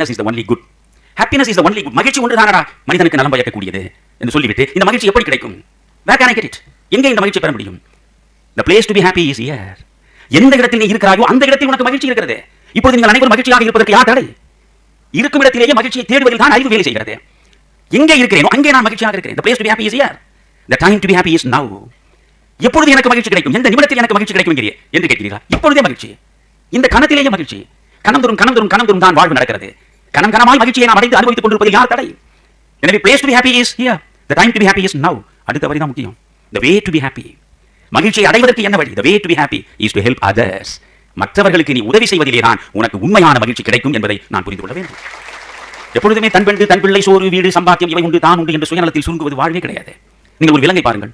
Happiness is the only good happiness is the only good மகிழ்ச்சி ஒன்று தானடா? மனிதனுக்கு நலம் பயக்கக்கூடியது என்று சொல்லிவிட்டு இந்த மகிழ்ச்சி எப்படி கிடைக்கும்? Where can I get it எங்கே இந்த மகிழ்ச்சி பெற முடியும்? The place to be happy is here எந்த இடத்தில் நீ இருக்கிறாயோ அந்த இடத்தில் உனக்கு மகிழ்ச்சி இருக்கிறது. இப்போது நீங்கள் அனைவரும் மகிழ்ச்சியாக இருப்பதற்கு யார் தடை? இருக்கும் இடத்திலேயே மகிழ்ச்சியை தேடுவதில் தான் அறிவு வேலை செய்கிறது. எங்கே இருக்கிறேனோ அங்கே நான் மகிழ்ச்சியாக இருக்கிறேன். The place to be happy is here the time to be happy is now எப்பொழுது எனக்கு மகிழ்ச்சி கிடைக்கும்? எந்த நிமிடத்தில் எனக்கு மகிழ்ச்சி கிடைக்கும் என்று கேட்கிறீர்களா? இப்பொழுதே மகிழ்ச்சி. இந்த கணத்திலேயே மகிழ்ச்சி. கணம் தரும் கணம் தரும் கணம் தரும் தான் வாழ்வு நடக்கிறது. கணம் கணமாய் மகிழ்ச்சியை நாம் அடைந்து அனுபவித்துக் கொண்டிருப்பது யார் தடை? எனவே place to be happy is here the time to be happy is now அடுத்த வரி தான் முக்கியம். The way to be happy மகிழ்ச்சியை அடைவதற்கு என்ன வழி? The way to be happy is to help others மற்றவர்களுக்கு நீ உதவி செய்வதிலே தான் உனக்கு உண்மையான மகிழ்ச்சி கிடைக்கும் என்பதை நான் புரிந்து கொள்ள வேண்டும். எப்பொழுதுமே தன் பெண்டு தன் பிள்ளை சோறு வீடு சம்பாத்தியம் இவை உண்டு தான் உண்டு என்று சுயநலத்தில் சுருங்குவது வாழ்வே கிடையாது. நீங்கள் ஒரு விலங்கை பாருங்கள்.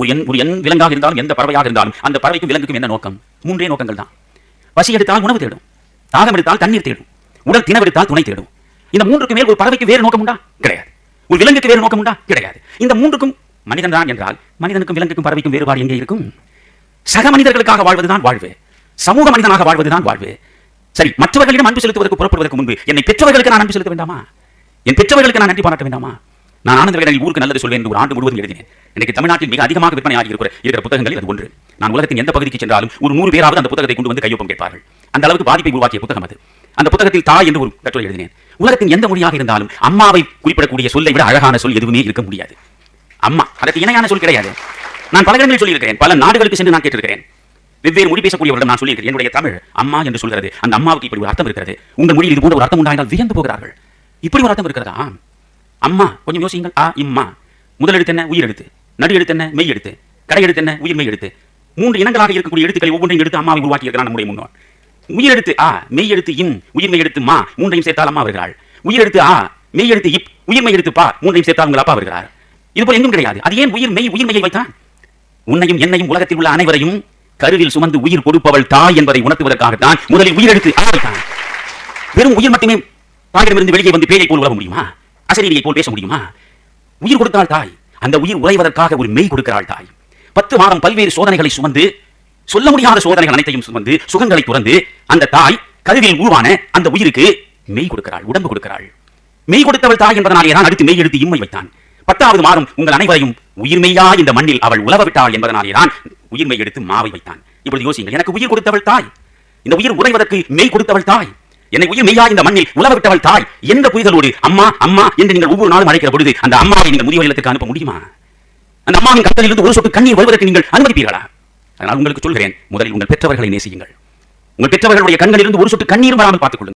ஒரு எண் ஒரு எண் விலங்காக இருந்தாலும் எந்த பறவையாக இருந்தாலும் அந்த பறவைக்கும் விலங்குக்கும் என்ன நோக்கம்? மூன்றே நோக்கங்கள் தான். பசி எடுத்தால் உணவு தேடும். தாகம் எடுத்தால் தண்ணீர் தேடும். உடல் தினவெடுத்தால் துணை தேடும். இந்த மூன்றுக்கு மேல் ஒரு பறவைக்கு வேறு நோக்கம் உண்டா கிடையாது. ஒரு விலங்குக்கு வேறு நோக்கம் உண்டா கிடையாது. இந்த மூன்றுக்கும் மனிதன் தான் என்றால் மனிதனுக்கும் விலங்குக்கும் பறவைக்கும் வேறுபாடு எங்கே இருக்கும்? சக மனிதர்களுக்காக வாழ்வதுதான் வாழ்வு. சமூக மனிதனாக வாழ்வதுதான் வாழ்வு. சரி மற்றவர்களிடம் அன்பு செலுத்துவதற்கு புறப்படுவதற்கு முன்பு என்னை பெற்றவர்களுக்கு நான் அன்பு செலுத்த வேண்டாமா? என் பெற்றவர்களுக்கு நான் நன்றி பாராட்ட வேண்டாமா? நான் ஆனந்த விகடனில் ஊருக்கு நல்லது சொல்வேன் என்று ஒரு ஆண்டு முழுவதும் எழுதினேன். எனக்கு தமிழ்நாட்டில் மிக அதிகமாக விற்பனையாகி இருக்கிற இருக்கிற புத்தகங்களில் அது ஒன்று. நான் உலகத்தின் எந்த பகுதிக்கு சென்றாலும் ஒரு நூறு பேராவது அந்த புத்தகத்தை கொண்டு வந்து கையொப்பம் கேட்பார்கள். அந்த அளவுக்கு பாதிப்பை உருவாக்கிய புத்தகம் அது. அந்த புத்தகத்தில் தாய் என்று ஒரு கட்டுரை எழுதினேன். உலகத்தின் எந்த மொழியாக இருந்தாலும் அம்மாவை குறிப்பிடக்கூடிய சொல்லை விட அழகான சொல் எதுவுமே இருக்க முடியாது. அம்மா அதற்கு இணையான சொல் கிடையாது. நான் பல இடங்களில் சொல்லியிருக்கிறேன். பல நாடுகளுக்கு சென்று நான் கேட்டிருக்கிறேன். வெவ்வேறு மொழி பேசக்கூடியவர்கள் நான் சொல்லியிருக்கிறேன். என்னுடைய தமிழ் அம்மா என்று சொல்கிறது. அந்த அம்மாவுக்கு இப்படி ஒரு அர்த்தம் இருக்கிறது. உங்கள் மொழியில் இது போன்ற ஒரு அர்த்தம் உண்டாயினால் வியந்து போகிறார்கள். இப்படி ஒரு அர்த்தம் இருக்கிறதா? அம்மா கொஞ்சம் யோசிங்கள் ஆ இம்மா. முதல் எழுத்து என்ன? உயிர் எழுத்து. நடு எழுத்து என்ன? மெய் எழுத்து. கடை எழுத்து என்ன? உயிர் மெய் எழுத்து. மூன்று இனங்களாக இருக்கக்கூடிய எழுத்துக்களை ஒவ்வொன்றையும் எடுத்து அம்மாவை உருவாக்கி இருக்கிறான் நம்முடைய முன்னோர். உயிர் எடுத்து ஆ மெய் எடுத்து இன் உயிர்மை எடுத்து மா மூன்றையும் சேர்த்தால் அம்மா வருகிறாள் உயிர் எடுத்து ஆ மெய் எடுத்து இப் உயிர் மெய் பா மூன்றையும் சேர்த்தால் உங்கள் அப்பா வருகிறார். இது போல எங்கும் கிடையாது. அது ஏன் உயிர் மெய் உயிர் வைத்தான்? உன்னையும் என்னையும் உலகத்தில் உள்ள அனைவரையும் கருவில் சுமந்து உயிர் கொடுப்பவள் தாய் என்பதை உணர்த்துவதற்காகத்தான் முதலில் உயிரெடுத்து ஆ வைத்தான். வெறும் உயிர் மட்டுமே தாயிடமிருந்து வெளியே வந்து பேயை போல் உலக முடியுமா? அசரீரியை போல் பேச முடியுமா? உயிர் கொடுத்தாள் தாய். அந்த உயிர் உறைவதற்காக ஒரு மெய் கொடுக்கிறாள் தாய். பத்து மாதம் பல்வேறு சோதனைகளை சுமந்து சொல்ல முடியாத சோதனைகள் அனைத்தையும் வந்து சுகங்களை துறந்து அந்த தாய் கருவில் உருவான அந்த உயிருக்கு மெய் கொடுக்கிறாள் உடம்பு கொடுக்கிறாள். மெய் கொடுத்தவள் தாய் என்பதனாலே தான் அடுத்து மெய் எடுத்து இம்மை வைத்தான். பத்தாவது மாதம் உங்கள் அனைவரையும் உயிர்மெய்யா இந்த மண்ணில் அவள் உலவ விட்டாள் என்பதனாலே தான் உயிர்மை எடுத்து மாவை வைத்தான். இப்பொழுது யோசிங்கள் எனக்கு உயிர் கொடுத்தவள் தாய். இந்த உயிர் உறைவதற்கு மெய் கொடுத்தவள் தாய். என்னை உயிர் மெய்யா இந்த மண்ணில் உலவ விட்டவள் தாய் எந்த புரிதலோடு அம்மா அம்மா என்று நீங்கள் ஒவ்வொரு நாளும் அழைக்கிற பொழுது அந்த அம்மாவை நீங்கள் முதியோர் இல்லத்துக்கு அனுப்ப முடியுமா? அந்த அம்மாவின் கத்தலிருந்து ஒரு சொட்டு கண்ணீர் வருவதற்கு நீங்கள் அனுமதிப்பீர்களா? அதனால் உங்களுக்கு சொல்கிறேன் முதலில் உங்கள் பெற்றவர்களை நேசியுங்கள். உங்கள் பெற்றவர்களுடைய கண்களிலிருந்து ஒரு சொட்டு கண்ணீர் வராமல் பார்த்துக் கொள்ளுங்கள்.